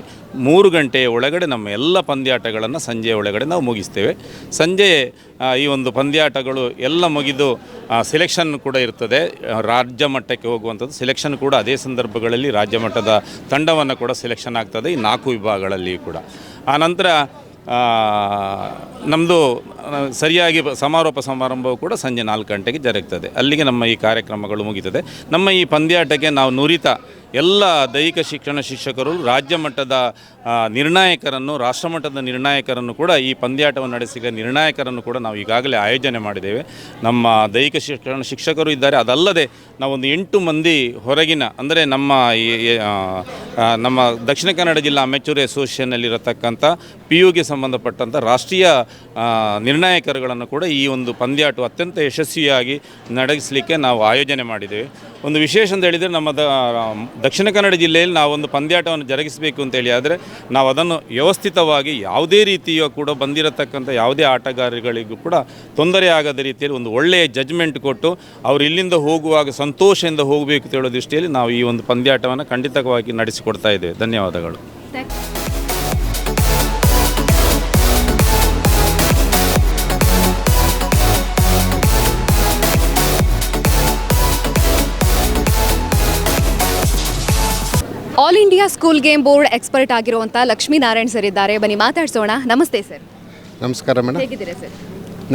ಮೂರು ಗಂಟೆಯ ಒಳಗಡೆ ನಮ್ಮ ಎಲ್ಲ ಪಂದ್ಯಾಟಗಳನ್ನು ಸಂಜೆಯ ಒಳಗಡೆ ನಾವು ಮುಗಿಸ್ತೇವೆ. ಸಂಜೆ ಈ ಒಂದು ಪಂದ್ಯಾಟಗಳು ಎಲ್ಲ ಮುಗಿದು ಸೆಲೆಕ್ಷನ್ ಕೂಡ ಇರ್ತದೆ. ರಾಜ್ಯ ಮಟ್ಟಕ್ಕೆ ಹೋಗುವಂಥದ್ದು ಸೆಲೆಕ್ಷನ್ ಕೂಡ ಅದೇ ಸಂದರ್ಭಗಳಲ್ಲಿ ರಾಜ್ಯ ಮಟ್ಟದ ತಂಡವನ್ನು ಕೂಡ ಸೆಲೆಕ್ಷನ್ ಆಗ್ತದೆ, ಈ ನಾಲ್ಕು ವಿಭಾಗಗಳಲ್ಲಿ ಕೂಡ. ಆನಂತರ ನಮ್ಮದು ಸರಿಯಾಗಿ ಸಮಾರೋಪ ಸಮಾರಂಭವು ಕೂಡ ಸಂಜೆ ನಾಲ್ಕು ಗಂಟೆಗೆ ಜರುಗ್ತದೆ. ಅಲ್ಲಿಗೆ ನಮ್ಮ ಈ ಕಾರ್ಯಕ್ರಮಗಳು ಮುಗಿತದೆ. ನಮ್ಮ ಈ ಪಂದ್ಯಾಟಕ್ಕೆ ನಾವು ನುರಿತ ಎಲ್ಲ ದೈಹಿಕ ಶಿಕ್ಷಣ ಶಿಕ್ಷಕರು, ರಾಜ್ಯ ಮಟ್ಟದ ನಿರ್ಣಾಯಕರನ್ನು, ರಾಷ್ಟ್ರ ಮಟ್ಟದ ನಿರ್ಣಾಯಕರನ್ನು ಕೂಡ ಈ ಪಂದ್ಯಾಟವನ್ನು ನಡೆಸಿದ ನಿರ್ಣಾಯಕರನ್ನು ಕೂಡ ನಾವು ಈಗಾಗಲೇ ಆಯೋಜನೆ ಮಾಡಿದ್ದೇವೆ. ನಮ್ಮ ದೈಹಿಕ ಶಿಕ್ಷಣ ಶಿಕ್ಷಕರು ಇದ್ದಾರೆ. ಅದಲ್ಲದೆ ನಾವೊಂದು ಎಂಟು ಮಂದಿ ಹೊರಗಿನ, ಅಂದರೆ ನಮ್ಮ ನಮ್ಮ ದಕ್ಷಿಣ ಕನ್ನಡ ಜಿಲ್ಲಾ ಅಮೆಚೂರ್ ಅಸೋಸಿಯೇಷನ್ನಲ್ಲಿರತಕ್ಕಂಥ ಪಿ ಯುಗೆ ಸಂಬಂಧಪಟ್ಟಂಥ ರಾಷ್ಟ್ರೀಯ ನಿರ್ಣಾಯಕರುಗಳನ್ನು ಕೂಡ ಈ ಒಂದು ಪಂದ್ಯಾಟ ಅತ್ಯಂತ ಯಶಸ್ವಿಯಾಗಿ ನಡೆಸಲಿಕ್ಕೆ ನಾವು ಆಯೋಜನೆ ಮಾಡಿದ್ದೇವೆ. ಒಂದು ವಿಶೇಷ ಅಂತ ಹೇಳಿದರೆ ನಮ್ಮ ದಕ್ಷಿಣ ಕನ್ನಡ ಜಿಲ್ಲೆಯಲ್ಲಿ ನಾವೊಂದು ಪಂದ್ಯಾಟವನ್ನು ಜರುಗಿಸಬೇಕು ಅಂತೇಳಿ ಆದರೆ ನಾವು ಅದನ್ನು ವ್ಯವಸ್ಥಿತವಾಗಿ ಯಾವುದೇ ರೀತಿಯ ಕೂಡ ಬಂದಿರತಕ್ಕಂಥ ಯಾವುದೇ ಆಟಗಾರರಿಗಳಿಗೂ ಕೂಡ ತೊಂದರೆ ಆಗದ ರೀತಿಯಲ್ಲಿ ಒಂದು ಒಳ್ಳೆಯ ಜಜ್ಮೆಂಟ್ ಕೊಟ್ಟು ಅವರು ಇಲ್ಲಿಂದ ಹೋಗುವಾಗ ಸಂತೋಷದಿಂದ ಹೋಗಬೇಕು ಅಂತ ಹೇಳೋ ದೃಷ್ಟಿಯಲ್ಲಿ ನಾವು ಈ ಒಂದು ಪಂದ್ಯಾಟವನ್ನು ಖಂಡಿತವಾಗಿ ನಡೆಸಿಕೊಡ್ತಾ ಇದ್ದೇವೆ. ಧನ್ಯವಾದಗಳು. ಸ್ಕೂಲ್ ಗೇಮ್ ಬೋರ್ಡ್ ಎಕ್ಸ್ಪರ್ಟ್ ಆಗಿರುವಂಥ ಲಕ್ಷ್ಮೀನಾರಾಯಣ್ ಸರ್ ಇದ್ದಾರೆ. ಬನ್ನಿ ಮಾತಾಡ್ಸೋಣ. ನಮಸ್ತೆ ಸರ್. ನಮಸ್ಕಾರ ಮೇಡಮ್. ಹೇಗಿದ್ದೀರಾ ಸರ್?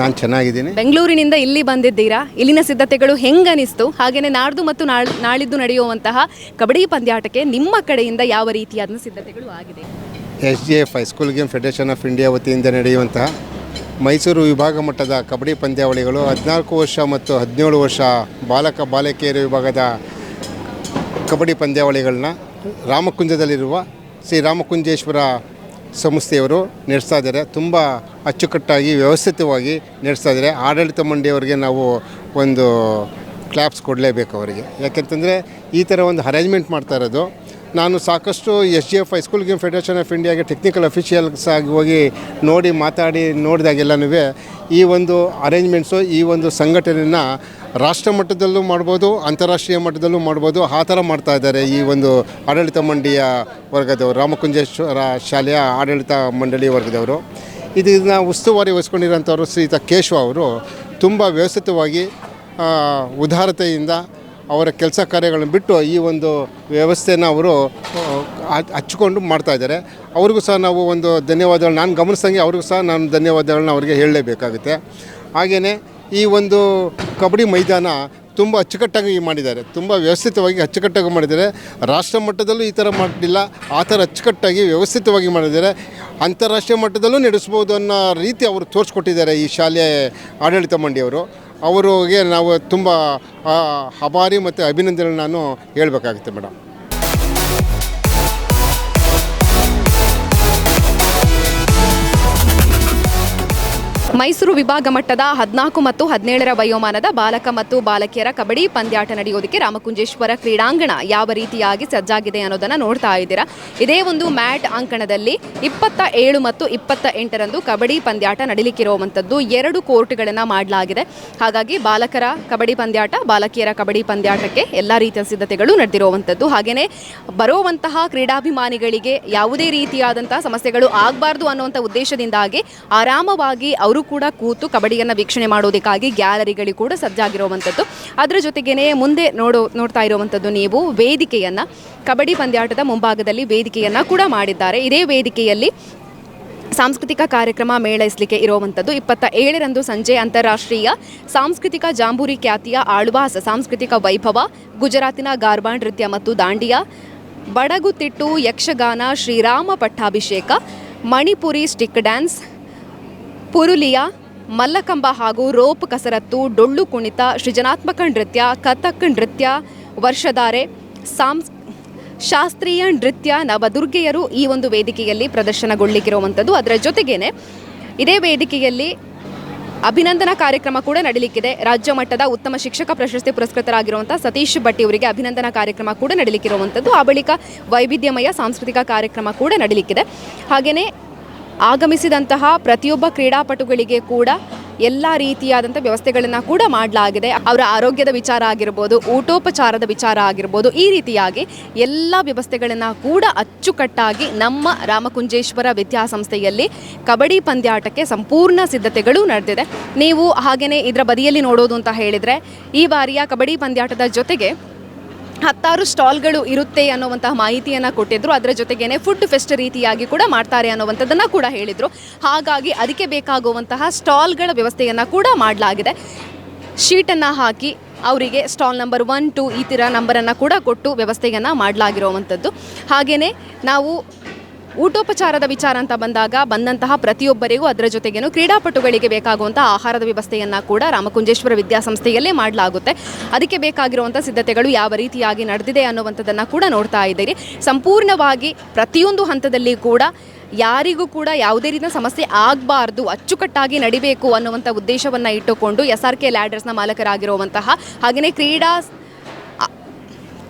ನಾನು ಚೆನ್ನಾಗಿದ್ದೀನಿ. ಬೆಂಗಳೂರಿನಿಂದ ಇಲ್ಲಿ ಬಂದಿದ್ದೀರಾ? ಇಲ್ಲಿನ ಸಿದ್ಧತೆಗಳು ಹೆಂಗನಿಸ್ತು? ಹಾಗೆಯೇ ನಾಡ್ದು ಮತ್ತು ನಾಳ್ ನಾಳಿದ್ದು ನಡೆಯುವಂತಹ ಕಬಡ್ಡಿ ಪಂದ್ಯಾಟಕ್ಕೆ ನಿಮ್ಮ ಕಡೆಯಿಂದ ಯಾವ ರೀತಿಯಾದ ಸಿದ್ಧತೆಗಳು ಆಗಿದೆ? S G F high school game federation of India ವತಿಯಿಂದ ನಡೆಯುವಂತಹ ಮೈಸೂರು ವಿಭಾಗ ಮಟ್ಟದ ಕಬಡ್ಡಿ ಪಂದ್ಯಾವಳಿಗಳು ಹದಿನಾಲ್ಕು ವರ್ಷ ಮತ್ತು ಹದಿನೇಳು ವರ್ಷ ಬಾಲಕ ಬಾಲಕಿಯರ ವಿಭಾಗದ ಕಬಡ್ಡಿ ಪಂದ್ಯಾವಳಿಗಳನ್ನ ರಾಮಕುಂಜದಲ್ಲಿರುವ ಶ್ರೀ ರಾಮಕುಂಜೇಶ್ವರ ಸಂಸ್ಥೆಯವರು ನಡೆಸ್ತಾ ಇದ್ದಾರೆ. ತುಂಬ ಅಚ್ಚುಕಟ್ಟಾಗಿ, ವ್ಯವಸ್ಥಿತವಾಗಿ ನಡೆಸ್ತಾ ಇದ್ದಾರೆ. ಆಡಳಿತ ಮಂಡಿಯವರಿಗೆ ನಾವು ಒಂದು ಕ್ಲಾಪ್ಸ್ ಕೊಡಲೇಬೇಕು ಅವರಿಗೆ. ಯಾಕೆಂತಂದರೆ ಈ ಥರ ಒಂದು ಅರೇಂಜ್ಮೆಂಟ್ ಮಾಡ್ತಾ ಇರೋದು. ನಾನು ಸಾಕಷ್ಟು S G F high school game federation of ಇಂಡಿಯಾಗೆ ಟೆಕ್ನಿಕಲ್ ಅಫಿಷಿಯಲ್ಸ್ ಆಗಿ ಹೋಗಿ ನೋಡಿ ಮಾತಾಡಿ ನೋಡಿದಾಗೆಲ್ಲನೂ ಈ ಒಂದು ಅರೇಂಜ್ಮೆಂಟ್ಸು ಈ ಒಂದು ಸಂಘಟನೆಯನ್ನು ರಾಷ್ಟ್ರ ಮಟ್ಟದಲ್ಲೂ ಮಾಡ್ಬೋದು, ಅಂತಾರಾಷ್ಟ್ರೀಯ ಮಟ್ಟದಲ್ಲೂ ಮಾಡ್ಬೋದು. ಆ ಥರ ಮಾಡ್ತಾ ಇದ್ದಾರೆ ಈ ಒಂದು ಆಡಳಿತ ಮಂಡಿಯ ವರ್ಗದವರು. ರಾಮಕುಂಜೇಶ್ವರ ಶಾಲೆಯ ಆಡಳಿತ ಮಂಡಳಿ ವರ್ಗದವರು. ಇದನ್ನು ಉಸ್ತುವಾರಿ ವಹಿಸ್ಕೊಂಡಿರೋಂಥವ್ರು ಶ್ರೀತ ಕೇಶವ ಅವರು. ತುಂಬ ವ್ಯವಸ್ಥಿತವಾಗಿ ಉದಾರತೆಯಿಂದ ಅವರ ಕೆಲಸ ಕಾರ್ಯಗಳನ್ನು ಬಿಟ್ಟು ಈ ಒಂದು ವ್ಯವಸ್ಥೆನ ಅವರು ಹಚ್ಕೊಂಡು ಮಾಡ್ತಾ ಇದ್ದಾರೆ. ಅವ್ರಿಗೂ ಸಹ ನಾವು ಒಂದು ಧನ್ಯವಾದಗಳು, ನಾನು ಗಮನಿಸ್ದಂಗೆ ಅವ್ರಿಗೂ ಸಹ ನಾನು ಧನ್ಯವಾದಗಳನ್ನ ಅವರಿಗೆ ಹೇಳಲೇಬೇಕಾಗುತ್ತೆ. ಹಾಗೆಯೇ ಈ ಒಂದು ಕಬಡ್ಡಿ ಮೈದಾನ ತುಂಬ ಅಚ್ಚುಕಟ್ಟಾಗಿ ಮಾಡಿದ್ದಾರೆ. ತುಂಬ ವ್ಯವಸ್ಥಿತವಾಗಿ ಅಚ್ಚುಕಟ್ಟಾಗಿ ಮಾಡಿದ್ದಾರೆ. ರಾಷ್ಟ್ರ ಮಟ್ಟದಲ್ಲೂ ಈ ಥರ ಮಾಡಲಿಲ್ಲ ಆ ಥರ ಅಚ್ಚುಕಟ್ಟಾಗಿ ವ್ಯವಸ್ಥಿತವಾಗಿ ಮಾಡಿದ್ದಾರೆ. ಅಂತಾರಾಷ್ಟ್ರೀಯ ಮಟ್ಟದಲ್ಲೂ ನಡೆಸ್ಬೋದು ಅನ್ನೋ ರೀತಿ ಅವರು ತೋರಿಸ್ಕೊಟ್ಟಿದ್ದಾರೆ ಈ ಶಾಲೆ ಆಡಳಿತ ಮಂಡಿಯವರು ಅವರಿಗೆ ನಾವು ತುಂಬ ಆ, ಆಭಾರಿ ಮತ್ತು ಅಭಿನಂದನೆ ನಾನು ಹೇಳಬೇಕಾಗುತ್ತೆ ಮೇಡಮ್. ಮೈಸೂರು ವಿಭಾಗ ಮಟ್ಟದ ಹದಿನಾಲ್ಕು ಮತ್ತು ಹದಿನೇಳರ ವಯೋಮಾನದ ಬಾಲಕ ಮತ್ತು ಬಾಲಕಿಯರ ಕಬಡ್ಡಿ ಪಂದ್ಯಾಟ ನಡೆಯೋದಕ್ಕೆ ರಾಮಕುಂಜೇಶ್ವರ ಕ್ರೀಡಾಂಗಣ ಯಾವ ರೀತಿಯಾಗಿ ಸಜ್ಜಾಗಿದೆ ಅನ್ನೋದನ್ನು ನೋಡ್ತಾ ಇದ್ದೀರಾ. ಇದೇ ಒಂದು ಮ್ಯಾಟ್ ಅಂಕಣದಲ್ಲಿ ಇಪ್ಪತ್ತ ಏಳು ಮತ್ತು ಇಪ್ಪತ್ತ ಎಂಟರಂದು ಕಬಡ್ಡಿ ಪಂದ್ಯಾಟ ನಡೀಲಿಕ್ಕಿರುವಂಥದ್ದು. ಎರಡು ಕೋರ್ಟ್ಗಳನ್ನು ಮಾಡಲಾಗಿದೆ. ಹಾಗಾಗಿ ಬಾಲಕರ ಕಬಡ್ಡಿ ಪಂದ್ಯಾಟ, ಬಾಲಕಿಯರ ಕಬಡ್ಡಿ ಪಂದ್ಯಾಟಕ್ಕೆ ಎಲ್ಲ ರೀತಿಯ ಸಿದ್ಧತೆಗಳು ನಡೆದಿರುವಂಥದ್ದು. ಹಾಗೆಯೇ ಬರುವಂತಹ ಕ್ರೀಡಾಭಿಮಾನಿಗಳಿಗೆ ಯಾವುದೇ ರೀತಿಯಾದಂತಹ ಸಮಸ್ಯೆಗಳು ಆಗಬಾರ್ದು ಅನ್ನುವಂಥ ಉದ್ದೇಶದಿಂದಾಗಿ ಆರಾಮವಾಗಿ ಅವರು ಕೂಡ ಕೂತು ಕಬಡ್ಡಿಯನ್ನು ವೀಕ್ಷಣೆ ಮಾಡೋದಕ್ಕಾಗಿ ಗ್ಯಾಲರಿಗಳಿಗೆ ಕೂಡ ಸಜ್ಜಾಗಿರುವಂಥದ್ದು. ಅದರ ಜೊತೆಗೇನೆ ಮುಂದೆ ನೋಡೋ, ನೋಡ್ತಾ ಇರುವಂಥದ್ದು ನೀವು ವೇದಿಕೆಯನ್ನು, ಕಬಡ್ಡಿ ಪಂದ್ಯಾಟದ ಮುಂಭಾಗದಲ್ಲಿ ವೇದಿಕೆಯನ್ನು ಕೂಡ ಮಾಡಿದ್ದಾರೆ. ಇದೇ ವೇದಿಕೆಯಲ್ಲಿ ಸಾಂಸ್ಕೃತಿಕ ಕಾರ್ಯಕ್ರಮ ಮೇಳೈಸಲಿಕ್ಕೆ ಇರುವಂಥದ್ದು. ಇಪ್ಪತ್ತ ಏಳರಂದು ಸಂಜೆ ಅಂತಾರಾಷ್ಟ್ರೀಯ ಸಾಂಸ್ಕೃತಿಕ ಜಾಂಬೂರಿ ಖ್ಯಾತಿಯ ಆಳ್ವಾಸ, ಸಾಂಸ್ಕೃತಿಕ ವೈಭವ, ಗುಜರಾತಿನ ಗಾರ್ಬಾ ನೃತ್ಯ ಮತ್ತು ದಾಂಡಿಯಾ, ಬಡಗುತಿಟ್ಟು ಯಕ್ಷಗಾನ, ಶ್ರೀರಾಮ ಪಟ್ಟಾಭಿಷೇಕ, ಮಣಿಪುರಿ ಸ್ಟಿಕ್ ಡ್ಯಾನ್ಸ್ ಪುರುಲಿಯಾ, ಮಲ್ಲಕಂಬ ಹಾಗೂ ರೋಪ್ ಕಸರತ್ತು, ಡೊಳ್ಳು ಕುಣಿತ, ಸೃಜನಾತ್ಮಕ ನೃತ್ಯ, ಕಥಕ್ ನೃತ್ಯ, ವರ್ಷಧಾರೆ, ಸಾಂಸ್, ಶಾಸ್ತ್ರೀಯ ನೃತ್ಯ, ನವದುರ್ಗೆಯರು ಈ ಒಂದು ವೇದಿಕೆಯಲ್ಲಿ ಪ್ರದರ್ಶನಗೊಳ್ಳಿಕ್ಕಿರುವಂಥದ್ದು. ಅದರ ಜೊತೆಗೇನೆ ಇದೇ ವೇದಿಕೆಯಲ್ಲಿ ಅಭಿನಂದನಾ ಕಾರ್ಯಕ್ರಮ ಕೂಡ ನಡೀಲಿಕ್ಕಿದೆ. ರಾಜ್ಯ ಮಟ್ಟದ ಉತ್ತಮ ಶಿಕ್ಷಕ ಪ್ರಶಸ್ತಿ ಪುರಸ್ಕೃತರಾಗಿರುವಂಥ ಸತೀಶ್ ಭಟ್ಟಿ ಅವರಿಗೆ ಅಭಿನಂದನಾ ಕಾರ್ಯಕ್ರಮ ಕೂಡ ನಡೀಲಿಕ್ಕಿರುವಂಥದ್ದು. ಆ ಬಳಿಕ ವೈವಿಧ್ಯಮಯ ಸಾಂಸ್ಕೃತಿಕ ಕಾರ್ಯಕ್ರಮ ಕೂಡ ನಡೀಲಿಕ್ಕಿದೆ. ಹಾಗೆಯೇ ಆಗಮಿಸಿದಂತಹ ಪ್ರತಿಯೊಬ್ಬ ಕ್ರೀಡಾಪಟುಗಳಿಗೆ ಕೂಡ ಎಲ್ಲ ರೀತಿಯಾದಂಥ ವ್ಯವಸ್ಥೆಗಳನ್ನು ಕೂಡ ಮಾಡಲಾಗಿದೆ. ಅವರ ಆರೋಗ್ಯದ ವಿಚಾರ ಆಗಿರ್ಬೋದು, ಊಟೋಪಚಾರದ ವಿಚಾರ ಆಗಿರ್ಬೋದು, ಈ ರೀತಿಯಾಗಿ ಎಲ್ಲ ವ್ಯವಸ್ಥೆಗಳನ್ನು ಕೂಡ ಅಚ್ಚುಕಟ್ಟಾಗಿ ನಮ್ಮ ರಾಮಕುಂಜೇಶ್ವರ ವಿದ್ಯಾಸಂಸ್ಥೆಯಲ್ಲಿ ಕಬಡ್ಡಿ ಪಂದ್ಯಾಟಕ್ಕೆ ಸಂಪೂರ್ಣ ಸಿದ್ಧತೆಗಳು ನಡೆದಿದೆ. ನೀವು ಹಾಗೆಯೇ ಇದರ ಬದಿಯಲ್ಲಿ ನೋಡೋದು ಅಂತ ಹೇಳಿದರೆ, ಈ ಬಾರಿಯ ಕಬಡ್ಡಿ ಪಂದ್ಯಾಟದ ಜೊತೆಗೆ ಹತ್ತಾರು ಸ್ಟಾಲ್ಗಳು ಇರುತ್ತೆ ಅನ್ನುವಂತಹ ಮಾಹಿತಿಯನ್ನು ಕೊಟ್ಟಿದ್ರು. ಅದರ ಜೊತೆಗೇನೆ ಫುಡ್ ಫೆಸ್ಟ್ ರೀತಿಯಾಗಿ ಕೂಡ ಮಾಡ್ತಾರೆ ಅನ್ನುವಂಥದ್ದನ್ನು ಕೂಡ ಹೇಳಿದರು. ಹಾಗಾಗಿ ಅದಕ್ಕೆ ಬೇಕಾಗುವಂತಹ ಸ್ಟಾಲ್ಗಳ ವ್ಯವಸ್ಥೆಯನ್ನು ಕೂಡ ಮಾಡಲಾಗಿದೆ. ಶೀಟನ್ನು ಹಾಕಿ ಅವರಿಗೆ ಸ್ಟಾಲ್ ನಂಬರ್ ಒನ್, ಟು ಈ ಥರ ನಂಬರನ್ನು ಕೂಡ ಕೊಟ್ಟು ವ್ಯವಸ್ಥೆಯನ್ನು ಮಾಡಲಾಗಿರುವಂಥದ್ದು. ಹಾಗೆಯೇ ನಾವು ಊಟೋಪಚಾರದ ವಿಚಾರ ಅಂತ ಬಂದಾಗ ಬಂದಂತಹ ಪ್ರತಿಯೊಬ್ಬರಿಗೂ ಅದರ ಜೊತೆಗೇನು ಕ್ರೀಡಾಪಟುಗಳಿಗೆ ಬೇಕಾಗುವಂಥ ಆಹಾರದ ವ್ಯವಸ್ಥೆಯನ್ನು ಕೂಡ ರಾಮಕುಂಜೇಶ್ವರ ವಿದ್ಯಾಸಂಸ್ಥೆಯಲ್ಲೇ ಮಾಡಲಾಗುತ್ತೆ. ಅದಕ್ಕೆ ಬೇಕಾಗಿರುವಂಥ ಸಿದ್ಧತೆಗಳು ಯಾವ ರೀತಿಯಾಗಿ ನಡೆದಿದೆ ಅನ್ನುವಂಥದ್ದನ್ನು ಕೂಡ ನೋಡ್ತಾ ಇದ್ದೀರಿ. ಸಂಪೂರ್ಣವಾಗಿ ಪ್ರತಿಯೊಂದು ಹಂತದಲ್ಲಿ ಕೂಡ ಯಾರಿಗೂ ಕೂಡ ಯಾವುದೇ ರೀತಿಯ ಸಮಸ್ಯೆ ಆಗಬಾರ್ದು, ಅಚ್ಚುಕಟ್ಟಾಗಿ ನಡಿಬೇಕು ಅನ್ನುವಂಥ ಉದ್ದೇಶವನ್ನು ಇಟ್ಟುಕೊಂಡು ಎಸ್ ಆರ್ ಕೆ ಲ್ಯಾಡರ್ಸ್ನ ಮಾಲಕರಾಗಿರುವಂತಹ ಹಾಗೆಯೇ ಕ್ರೀಡಾ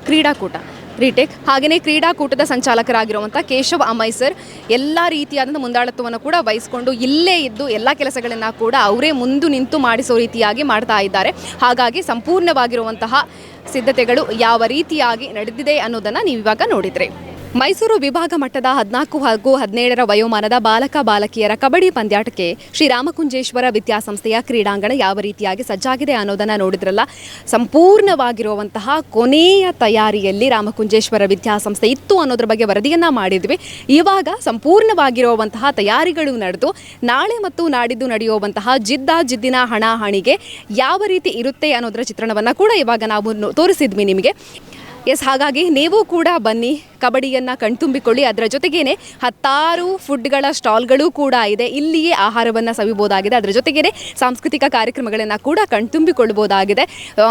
ಕ್ರೀಡಾಕೂಟ. ರೀಟೇಕ್ ಹಾಗೆಯೇ ಕ್ರೀಡಾಕೂಟದ ಸಂಚಾಲಕರಾಗಿರುವಂಥ ಕೇಶವ್ ಅಮೈ ಸರ್, ಎಲ್ಲ ರೀತಿಯಾದಂಥ ಮುಂದಾಳತ್ವವನ್ನು ಕೂಡ ವಹಿಸಿಕೊಂಡು ಇಲ್ಲೇ ಇದ್ದು ಎಲ್ಲ ಕೆಲಸಗಳನ್ನು ಕೂಡ ಅವರೇ ಮುಂದು ನಿಂತು ಮಾಡಿಸೋ ರೀತಿಯಾಗಿ ಮಾಡ್ತಾ ಇದ್ದಾರೆ. ಹಾಗಾಗಿ ಸಂಪೂರ್ಣವಾಗಿರುವಂತಹ ಸಿದ್ಧತೆಗಳು ಯಾವ ರೀತಿಯಾಗಿ ನಡೆದಿದೆ ಅನ್ನೋದನ್ನು ನೀವು ಇವಾಗ ನೋಡಿದ್ರಿ. ಮೈಸೂರು ವಿಭಾಗ ಮಟ್ಟದ ಹದಿನಾಲ್ಕು ಹಾಗೂ ಹದಿನೇಳರ ವಯೋಮಾನದ ಬಾಲಕ ಬಾಲಕಿಯರ ಕಬಡ್ಡಿ ಪಂದ್ಯಾಟಕ್ಕೆ ಶ್ರೀರಾಮಕುಂಜೇಶ್ವರ ವಿದ್ಯಾಸಂಸ್ಥೆಯ ಕ್ರೀಡಾಂಗಣ ಯಾವ ರೀತಿಯಾಗಿ ಸಜ್ಜಾಗಿದೆ ಅನ್ನೋದನ್ನು ನೋಡಿದ್ರಲ್ಲ. ಸಂಪೂರ್ಣವಾಗಿರುವಂತಹ ಕೊನೆಯ ತಯಾರಿಯಲ್ಲಿ ರಾಮಕುಂಜೇಶ್ವರ ವಿದ್ಯಾಸಂಸ್ಥೆ ಇತ್ತು ಅನ್ನೋದ್ರ ಬಗ್ಗೆ ವರದಿಯನ್ನು ಮಾಡಿದ್ವಿ. ಇವಾಗ ಸಂಪೂರ್ಣವಾಗಿರುವಂತಹ ತಯಾರಿಗಳು ನಡೆದು, ನಾಳೆ ಮತ್ತು ನಾಡಿದ್ದು ನಡೆಯುವಂತಹ ಜಿದ್ದ ಜಿದ್ದಿನ ಹಣಾಹಣಿಗೆ ಯಾವ ರೀತಿ ಇರುತ್ತೆ ಅನ್ನೋದರ ಚಿತ್ರಣವನ್ನು ಕೂಡ ಇವಾಗ ನಾವು ತೋರಿಸಿದ್ವಿ ನಿಮಗೆ. ಎಸ್, ಹಾಗಾಗಿ ನೀವು ಕೂಡ ಬನ್ನಿ. ಕಬಡ್ಡಿಯನ್ನು ಕಣ್ತುಂಬಿಕೊಳ್ಳಿ. ಅದರ ಜೊತೆಗೇನೆ ಹತ್ತಾರು ಫುಡ್ಗಳ ಸ್ಟಾಲ್ಗಳು ಕೂಡ ಇದೆ. ಇಲ್ಲಿಯೇ ಆಹಾರವನ್ನು ಸವಿಬೋದಾಗಿದೆ. ಅದರ ಜೊತೆಗೇನೆ ಸಾಂಸ್ಕೃತಿಕ ಕಾರ್ಯಕ್ರಮಗಳನ್ನು ಕೂಡ ಕಣ್ತುಂಬಿಕೊಳ್ಳಬಹುದಾಗಿದೆ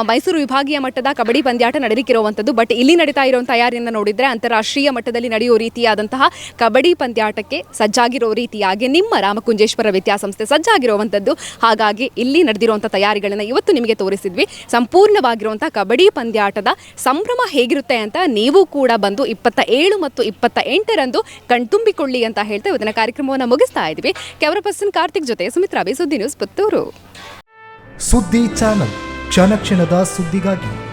ಮೈಸೂರು ವಿಭಾಗೀಯ ಮಟ್ಟದ ಕಬಡ್ಡಿ ಪಂದ್ಯಾಟ ನಡೆಲಿಕ್ಕಿರುವಂಥದ್ದು ಬಟ್ ಇಲ್ಲಿ ನಡೀತಾ ಇರೋ ತಯಾರಿಯನ್ನು ನೋಡಿದರೆ ಅಂತಾರಾಷ್ಟ್ರೀಯ ಮಟ್ಟದಲ್ಲಿ ನಡೆಯುವ ರೀತಿಯಾದಂತಹ ಕಬಡ್ಡಿ ಪಂದ್ಯಾಟಕ್ಕೆ ಸಜ್ಜಾಗಿರೋ ರೀತಿಯಾಗಿ ನಿಮ್ಮ ರಾಮಕುಂಜೇಶ್ವರ ವಿದ್ಯಾಸಂಸ್ಥೆ ಸಜ್ಜಾಗಿರುವಂಥದ್ದು ಹಾಗಾಗಿ ಇಲ್ಲಿ ನಡೆದಿರುವಂಥ ತಯಾರಿಗಳನ್ನು ಇವತ್ತು ನಿಮಗೆ ತೋರಿಸಿದ್ವಿ. ಸಂಪೂರ್ಣವಾಗಿರುವಂಥ ಕಬಡ್ಡಿ ಪಂದ್ಯಾಟದ ಸಂಭ್ರಮ ಹೇಗಿರುತ್ತೆ ಅಂತ ನೀವು ಕೂಡ ಬಂದು ಇಪ್ಪತ್ತ ಏಳು ಮತ್ತು ಇಪ್ಪತ್ತ ಎಂಟರಂದು ಕಣ್ತುಂಬಿಕೊಳ್ಳಿ ಅಂತ ಹೇಳ್ತಾ ಇವತ್ತಿನ ಕಾರ್ಯಕ್ರಮವನ್ನು ಮುಗಿಸ್ತಾ ಇದ್ವಿ ಕ್ಯಾಮರಾ ಪರ್ಸನ್ ಕಾರ್ತಿಕ್ ಜೊತೆ Sumitra B Suddi news Puttur. Suddi channel ಕ್ಷಣ ಕ್ಷಣದ ಸುದ್ದಿಗಾಗಿ